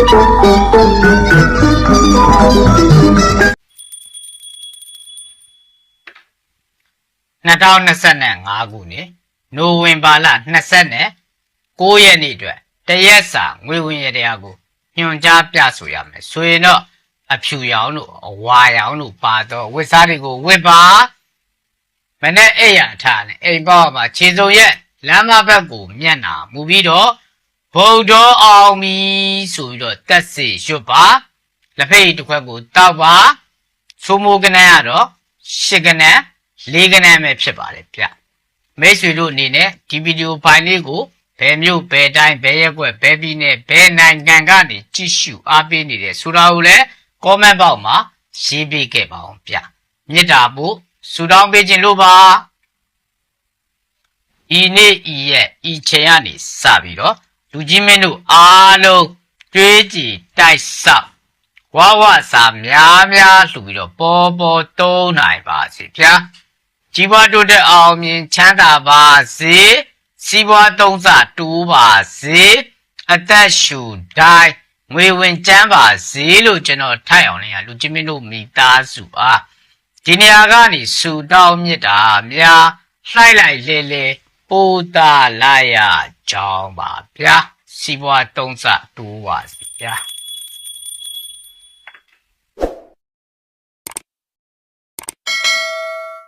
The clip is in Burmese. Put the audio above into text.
2025ခုနှစ်နိုဝင်ဘာလ29ရက်နေ့အတွက်တရက်စာငွေဝင်ရတရားကိုညွှန်ကြားပြဆိုရမယ်ဆိုရင်တော့အဖြူရောင်တို့အဝါရောင်တို့ပါတော့ဝစ်စားတွေကိုဝစ်ပါမနဲ့အိယာထားနဲ့အိမ်ပေါက်မှာခြေစုံရက်လမ်းမဘက်ကိုမျက်နာမူပြီးတော့ ဗုဒ္ဓအောင်မီဆိုပြီးတော့တက်စီရွတ်ပါလက်ဖက်ရည်တစ်ခွက်ကိုတောက်ပါသိုးမိုးကနန်းကတော့ရှစ်ကနန်းလေးကနန်းပဲဖြစ်ပါတယ်ဗျမိတ်ဆွေတို့အနေနဲ့ဒီဗီဒီယိုဖိုင်လေးကိုဘယ်မျိုးဘယ်တိုင်းဘယ်ရက်ွက်ဘယ်ပြည်နယ်ဘယ်နိုင်ငံကနေကြည့်ရှုအားပေးနေတယ်ဆိုတာကိုလည်း comment box မှာရေးပေးခဲ့ပါအောင်ဗျမေတ္တာပို့ဆူတောင်းပေးခြင်းလို့ပါဤနေ့ဤရက်ဤချိန်ကနေစပြီးတော့ လူကြီးမင်းတို့အားလုံးတွေးကြည်တိုက်ဆောက်ဝဝစာများများလှူပြီးတော့ပေါ်ပေါ်တုံးနိုင်ပါစေဗျာကြီးပွားတိုးတက်အောင်မြင်ချမ်းသာပါစေစီးပွားသုံးစတိုးပါစေအသက်ရှူတိုင်းငွေဝင်ကျန်းပါစေလို့ကျွန်တော်ထိုက်အောင်လည်းလူကြီးမင်းတို့မိသားစုအားဒီနေရာကနေဆူတောင်းမြစ်တာများလှိုက်လိုက်လေလေ ပိုးတာလာရကြောင်းပါဗျာစီးပွားသုံးစတိုးပါစေဗျာ